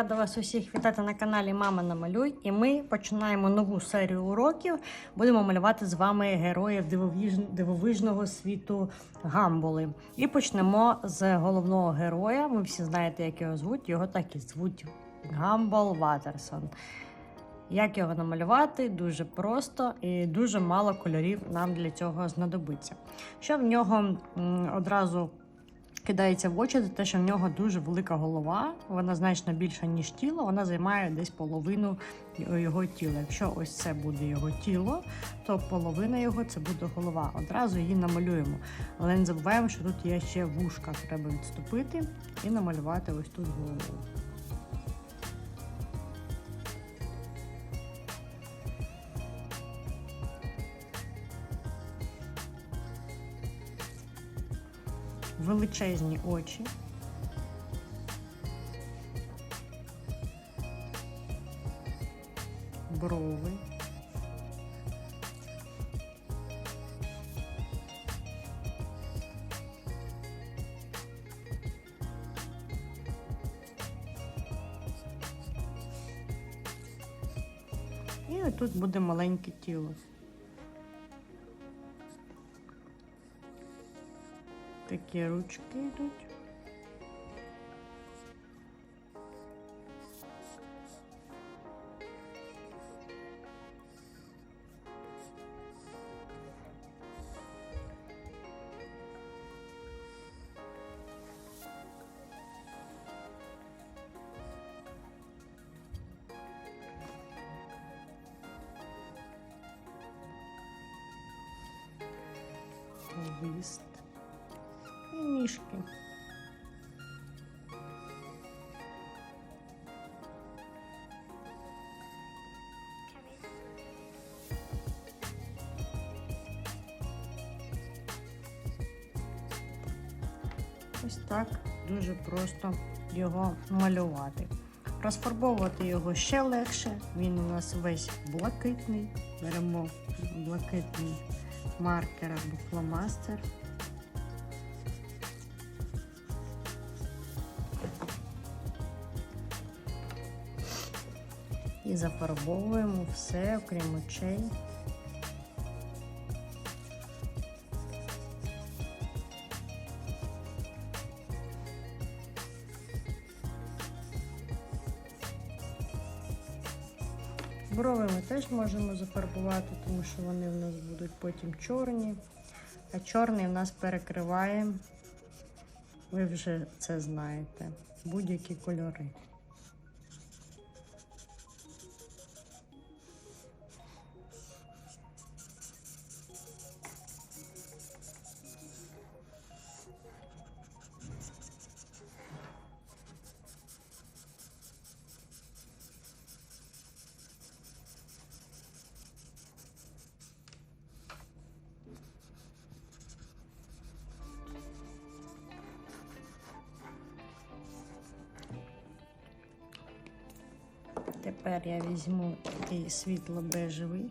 рада вас усіх вітати на каналі Мама Намалюй. І ми починаємо нову серію уроків. Будемо малювати з вами героїв дивовижного світу Гамбули. І почнемо з головного героя. Ви всі знаєте, як його звуть. Його так і звуть Гамбол Ватерсон. Як його намалювати? Дуже просто і дуже мало кольорів нам для цього знадобиться. Що в нього одразу кидається в очі, за те, що в нього дуже велика голова, вона значно більша, ніж тіло, вона займає десь половину його тіла. Якщо ось це буде його тіло, то половина його це буде голова. Одразу її намалюємо. Але не забуваємо, що тут є ще вушка, треба відступити і намалювати ось тут голову. Величезні очі. Брови. І отут буде маленьке тіло. Такі ручки йдуть. Хвіст і ніжки. Ось так дуже просто його малювати. Розфарбовувати його ще легше. Він у нас весь блакитний. Беремо блакитний маркер або фломастер. І зафарбовуємо все, окрім очей. Брови ми теж можемо зафарбувати, тому що вони в нас будуть потім чорні. А чорний в нас перекриває, ви вже це знаєте, будь-які кольори. Тепер я візьму такий світло-бежевий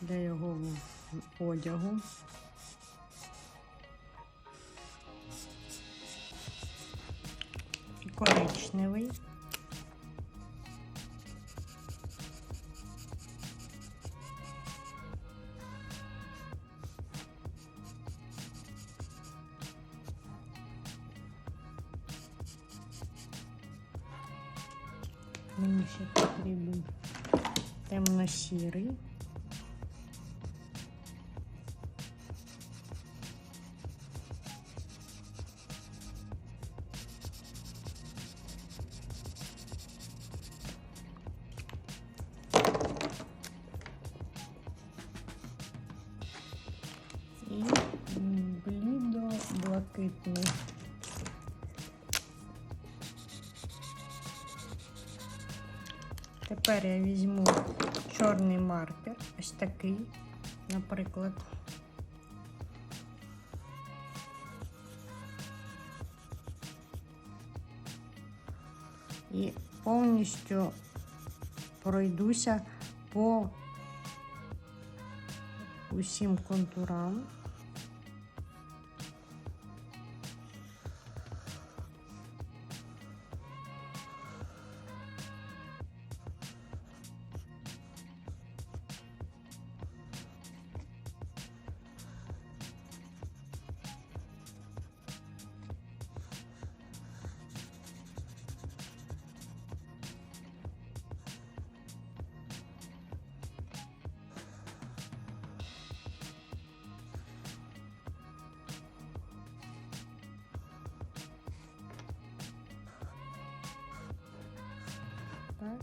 для його одягу. Мені ще потрібен темно-сірий. Тепер я візьму чорний маркер, ось такий, наприклад. І повністю пройдуся по усім контурам. Так.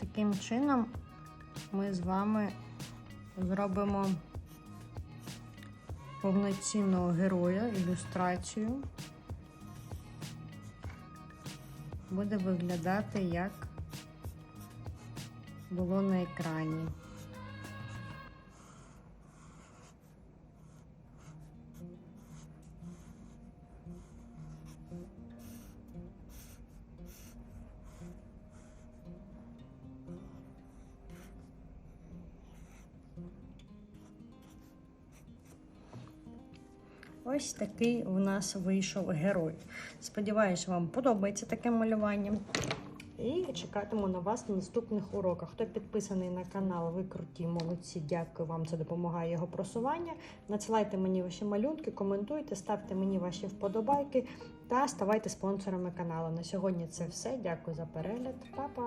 Таким чином ми з вами зробимо повноцінного героя, ілюстрацію. Буде виглядати як було на екрані. Ось такий у нас вийшов герой. Сподіваюсь, вам подобається таке малювання. І чекатиму на вас на наступних уроках. Хто підписаний на канал, ви круті, молодці. Дякую вам, це допомагає його просування. Надсилайте мені ваші малюнки, коментуйте, ставте мені ваші вподобайки та ставайте спонсорами каналу. На сьогодні це все. Дякую за перегляд. Па-па!